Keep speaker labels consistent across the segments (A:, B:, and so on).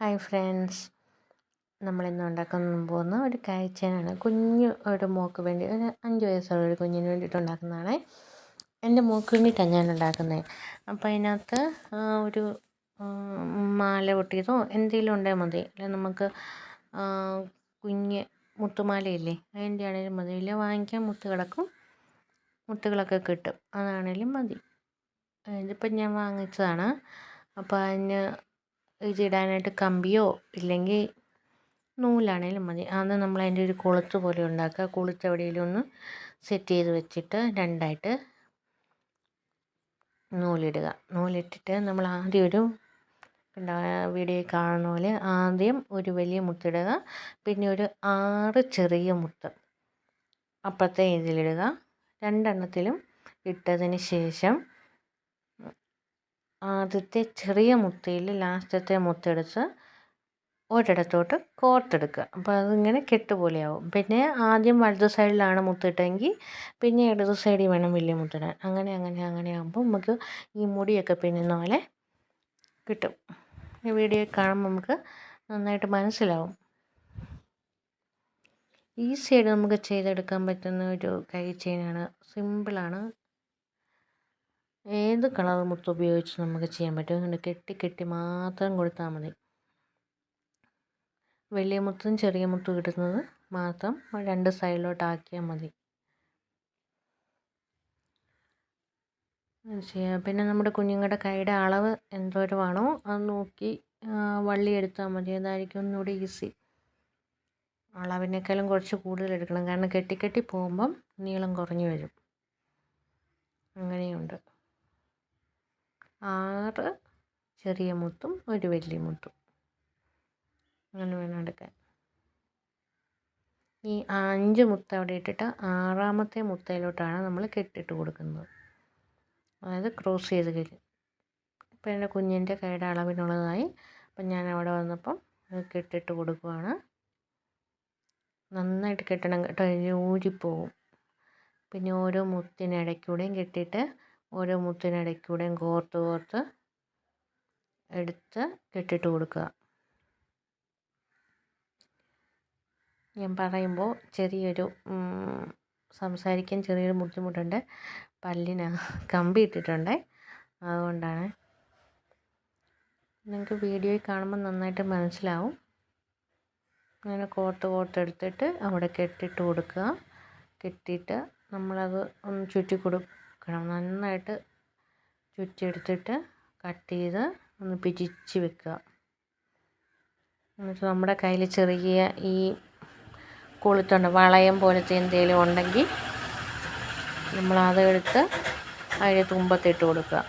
A: Hi friends നമ്മളിന്ന് ഉണ്ടാക്കാൻ പോകുന്ന ഒരു കാഴ്ചയാണ്. കുഞ്ഞു ഒരു മോക്ക് വേണ്ടി ഒരു അഞ്ച് വയസ്സുള്ള ഒരു കുഞ്ഞിന് വേണ്ടിയിട്ട് ഉണ്ടാക്കുന്നതാണ്. എന്റെ മോക്ക് വേണ്ടിയിട്ടാണ് ഞാൻ ഉണ്ടാക്കുന്നത്. അപ്പോൾ അതിനകത്ത് ഒരു മാല പൊട്ടിയതോ എന്തെങ്കിലും ഉണ്ടായാൽ മതി. അല്ല നമുക്ക് കുഞ്ഞ് മുത്തുമാലയില്ലേ അതിന്റെ ആണെങ്കിലും മതി. ഇല്ല വാങ്ങിക്കാൻ മുത്ത് കിടക്കും മുത്തുകളൊക്കെ കിട്ടും. അതാണെങ്കിലും മതി. ഇതിപ്പം ഞാൻ വാങ്ങിച്ചതാണ്. അപ്പോൾ അതിന് ഇതിടാനായിട്ട് കമ്പിയോ ഇല്ലെങ്കിൽ നൂലാണേലും മതി. അത് നമ്മൾ അതിന്റെ ഒരു കൊളുത്ത് പോലെ ഉണ്ടാക്കുക. കൊളുത്ത് എവിടെയെങ്കിലും ഒന്ന് സെറ്റ് ചെയ്ത് വെച്ചിട്ട് രണ്ടായിട്ട് നൂലിടുക. നൂലിട്ടിട്ട് നമ്മൾ ആദ്യം ഒരു വീഡിയോയിൽ കാണുന്ന പോലെ ആദ്യം ഒരു വലിയ മുത്തിടുക പിന്നെ ഒരു ആറ് ചെറിയ മുത്ത് അപ്പുറത്തെ ഇതിലിടുക. രണ്ടെണ്ണത്തിലും ഇട്ടതിന് ശേഷം ആദ്യത്തെ ചെറിയ മുത്തയിൽ ലാസ്റ്റത്തെ മുത്തെടുത്ത് ഒരിടത്തോട്ട് കോർത്തെടുക്കുക. അപ്പോൾ അതിങ്ങനെ കെട്ട് പോലെയാവും പിന്നെ ആദ്യം വലതു സൈഡിലാണ് മുത്തിട്ടെങ്കിൽ പിന്നെ ഇടത് സൈഡിൽ വേണം വലിയ മുത്തിടാൻ അങ്ങനെ അങ്ങനെ അങ്ങനെ ആകുമ്പോൾ നമുക്ക് ഈ മുടിയൊക്കെ പിന്നെ പോലെ കിട്ടും. ഈ വീഡിയോ കാണുമ്പോൾ നമുക്ക് നന്നായിട്ട് മനസ്സിലാവും. ഈസിയായിട്ട് നമുക്ക് ചെയ്തെടുക്കാൻ പറ്റുന്ന ഒരു കൈ ചെയിനാണ്. സിമ്പിളാണ്. ഏത് കളർ മുത്ത് ഉപയോഗിച്ച് നമുക്ക് ചെയ്യാൻ പറ്റും? അങ്ങനെ കെട്ടി കെട്ടി മാത്രം കൊടുത്താൽ മതി. വലിയ മുത്തും ചെറിയ മുത്തും ഇടുന്നത് മാത്രം രണ്ട് സൈഡിലോട്ട് ആക്കിയാൽ മതി. പിന്നെ നമ്മുടെ കുഞ്ഞുങ്ങളുടെ കൈയുടെ അളവ് എന്തോരമാണോ അത് നോക്കി വള്ളി എടുത്താൽ മതി. അതായിരിക്കും ഒന്നുകൂടി ഈസി. അളവിനേക്കാളും കുറച്ച് കൂടുതൽ എടുക്കണം. കാരണം കെട്ടിക്കെട്ടി കെട്ടി പോകുമ്പം നീളം കുറഞ്ഞു വരും. അങ്ങനെയുണ്ട്. ആറ് ചെറിയ മുത്തും ഒരു വലിയ മുത്തും. അങ്ങനെ വേണം എടുക്കാൻ. ഈ അഞ്ച് മുത്ത് അവിടെ ഇട്ടിട്ട് ആറാമത്തെ മുത്തയിലോട്ടാണ് നമ്മൾ കെട്ടിട്ട് കൊടുക്കുന്നത്. അതായത് ക്രോസ് ചെയ്ത് കഴിഞ്ഞ് ഇപ്പം എന്റെ കുഞ്ഞിന്റെ കൈയുടെ അളവിനുള്ളതായി അപ്പം ഞാൻ അവിടെ വന്നപ്പം കെട്ടിട്ട് കൊടുക്കുവാണ്. നന്നായിട്ട് കെട്ടണം കേട്ടോ ഊരിപ്പോവും. പിന്നെ ഓരോ മുത്തിനിടയ്ക്കൂടെയും കെട്ടിയിട്ട് ഓരോ മുത്തിനിടയ്ക്കൂടെയും കോർത്ത് കോർത്ത് എടുത്ത് കെട്ടിട്ട് കൊടുക്കുക. ഞാൻ പറയുമ്പോൾ ചെറിയൊരു സംസാരിക്കാൻ ചെറിയൊരു ബുദ്ധിമുട്ടുണ്ട്. പല്ലിന് കമ്പി ഇട്ടിട്ടുണ്ട് അതുകൊണ്ടാണ്. നിങ്ങൾക്ക് വീഡിയോയിൽ കാണുമ്പോൾ നന്നായിട്ട് മനസ്സിലാവും. അങ്ങനെ കോർത്ത് എടുത്തിട്ട് അവിടെ കെട്ടിട്ട് കൊടുക്കുക. കെട്ടിയിട്ട് നമ്മളത് ഒന്ന് ചുറ്റി കൊടുക്കണം നന്നായിട്ട് ചുറ്റിയെടുത്തിട്ട് കട്ട് ചെയ്ത് ഒന്ന് പിരിച്ച് വെക്കുക. എന്നിട്ട് നമ്മുടെ കയ്യിൽ ചെറിയ ഈ കൊളുത്തുണ്ട് വളയം പോലത്തെ എന്തെങ്കിലും ഉണ്ടെങ്കിൽ നമ്മൾ അത് എടുത്ത് അതിന്റെ തുമ്പത്തിട്ട് കൊടുക്കുക.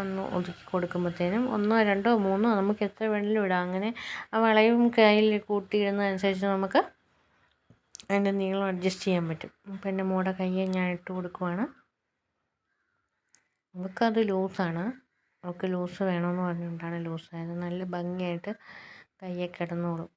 A: ഒന്ന് ഒതുക്കി കൊടുക്കുമ്പോഴത്തേനും ഒന്നോ രണ്ടോ മൂന്നോ നമുക്ക് എത്ര വേണമെങ്കിലും ഇടാം. അങ്ങനെ ആ വളയും കയ്യിൽ കൂട്ടിയിടുന്നതനുസരിച്ച് നമുക്ക് അതിന്റെ നീളം അഡ്ജസ്റ്റ് ചെയ്യാൻ പറ്റും. അപ്പം എന്റെ മോടെ കയ്യെ ഞാൻ ഇട്ട് കൊടുക്കുവാണ്. അവൾക്കത് ലൂസാണ്. അവൾക്ക് ലൂസ് വേണമെന്ന് പറഞ്ഞുകൊണ്ടാണ് ലൂസായത്. നല്ല ഭംഗിയായിട്ട് കയ്യെ കിടന്നോളും.